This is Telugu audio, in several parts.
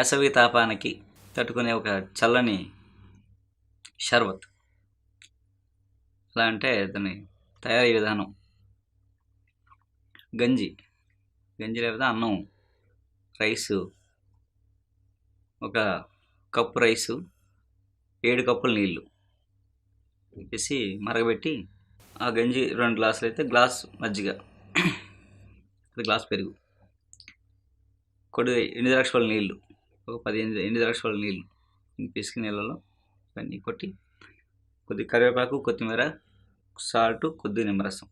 వేసవి తాపానికి తట్టుకునే ఒక చల్లని షర్బత్. ఎలా అంటే దాని తయారీ విధానం. గంజి. గంజి లేకపోతే అన్నం రైసు. ఒక కప్పు రైసు ఏడు కప్పులు నీళ్ళు వేసి మరగబెట్టి ఆ గంజి రెండు గ్లాసులు అయితే గ్లాస్ మజ్జిగ. గ్లాస్ పెరుగు. కొడు ఎండు ద్రాక్ష నీళ్ళు ఒక పదిహేను ఎనిమిది లక్షల నీళ్ళు పిసికి నీళ్ళలో ఇవన్నీ కొట్టి కొద్ది కరివేపాకు కొత్తిమీర సాల్ట్ కొద్ది నిమ్మరసం.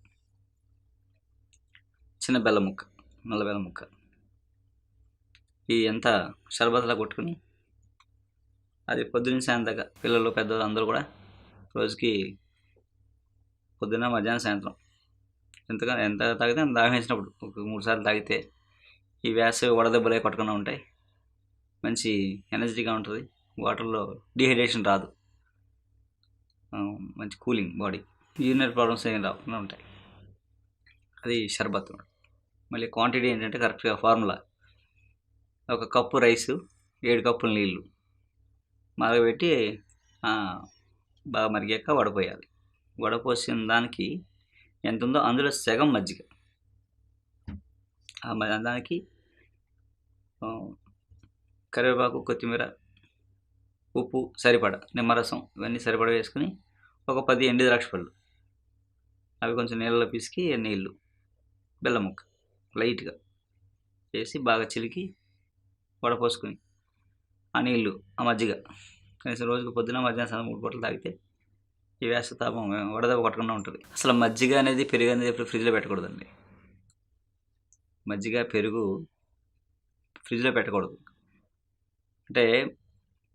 చిన్న బెల్లం ముక్క నల్ల బెల్లం ముక్క. ఈ ఎంత షర్బత్లా కొట్టుకుని అది పొద్దున్న సాయంత్రం పిల్లలు పెద్దలు అందరూ కూడా రోజుకి పొద్దున్న మధ్యాహ్నం సాయంత్రం ఎంతగా ఎంత తాగితే అంత దాహం వేసినప్పుడు ఒక మూడు సార్లు తాగితే ఈ వేసవి వడదెబ్బలే కొట్టకుండా ఉంటాయి. మంచి ఎనర్జీగా ఉంటుంది. వాటర్లో డిహైడ్రేషన్ రాదు. మంచి కూలింగ్ బాడీ. యూరినరీ ప్రాబ్లమ్స్ ఏం రాకుండా ఉంటాయి. అది షర్బత్ మళ్ళీ క్వాంటిటీ ఏంటంటే కరెక్ట్గా ఫార్ములా. ఒక కప్పు రైసు ఏడు కప్పులు నీళ్ళు మరగబెట్టి బాగా మరిగాక వడపోయాలి. వడపోసిన దానికి ఎంత ఉందో అందులో సగం మజ్జిగ. మ- దానికి కరివేపాకు కొత్తిమీర ఉప్పు సరిపడ నిమ్మరసం ఇవన్నీ సరిపడ వేసుకుని ఒక పది ఎండు ద్రాక్ష పళ్ళు. అవి కొంచెం నీళ్ళలో పిసికి నీళ్ళు బెల్లం ముక్క లైట్గా వేసి బాగా చిలికి వడపోసుకొని ఆ నీళ్ళు ఆ మజ్జిగ కనీసం రోజుకు పొద్దున మధ్యాహ్నం సాయంత్రం మూడు పూటలు తాగితే ఈ వేసవి తాపం వడదెబ్బ కొట్టకుండా ఉంటుంది. అసలు మజ్జిగ అనేది పెరుగు అనేది ఎప్పుడు ఫ్రిడ్జ్లో పెట్టకూడదండి. మజ్జిగ పెరుగు ఫ్రిడ్జ్లో పెట్టకూడదు. అంటే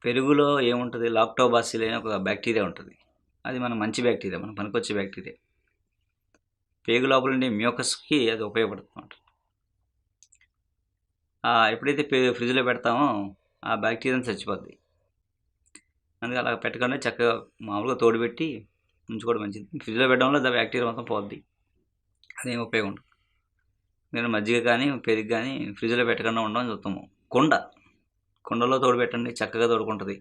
పెరుగులో ఏముంటుంది? లాక్టోబాసిల్ అనే ఒక బ్యాక్టీరియా ఉంటుంది. అది మన మంచి బ్యాక్టీరియా మన పనికొచ్చే బ్యాక్టీరియా. పేగు లోపల ఉండే మ్యూకస్కి అది ఉపయోగపడుతుంది ఆ, ఎప్పుడైతే పే ఫ్రిడ్జ్లో పెడతామో ఆ బ్యాక్టీరియా చచ్చిపోద్ది. అందుకే అలా పెట్టకుండా చక్కగా మామూలుగా తోడుపెట్టి ఉంచుకోవడం మంచిది. ఫ్రిడ్జ్లో పెట్టడం వల్ల బ్యాక్టీరియా మొత్తం పోద్ది. అదేం ఉపయోగం ఉండదు. నేను మజ్జిగ కానీ పెరుగు కానీ ఫ్రిడ్జ్లో పెట్టకుండా ఉండడం చూస్తాము కుండ. కుండలో తోడు పెట్టండి చక్కగా తోడుకుంటుంది.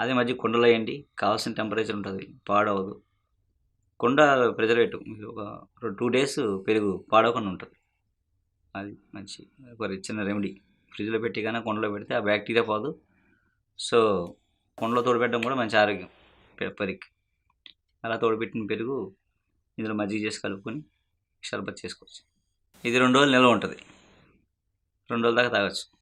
అదే మధ్య కుండలో వేయండి కావాల్సిన టెంపరేచర్ ఉంటుంది పాడవదు. కుండ ప్రిజర్వేటివ్ ఒక టూ డేస్ పెరుగు పాడవకుండా ఉంటుంది. అది మంచి ఒక చిన్న రెమెడీ ఫ్రిడ్జ్లో పెట్టి కానీ కుండలో పెడితే ఆ బ్యాక్టీరియా పోదు. సో కుండలో తోడుపెట్టడం కూడా మంచి ఆరోగ్యం పెరికి అలా తోడుపెట్టిన పెరుగు ఇందులో మజ్జిగ చేసి కలుపుకొని షర్బత్ చేసుకోవచ్చు. ఇది రెండు రోజులు నిల్వ ఉంటుంది. రెండు రోజుల దాకా తాగొచ్చు.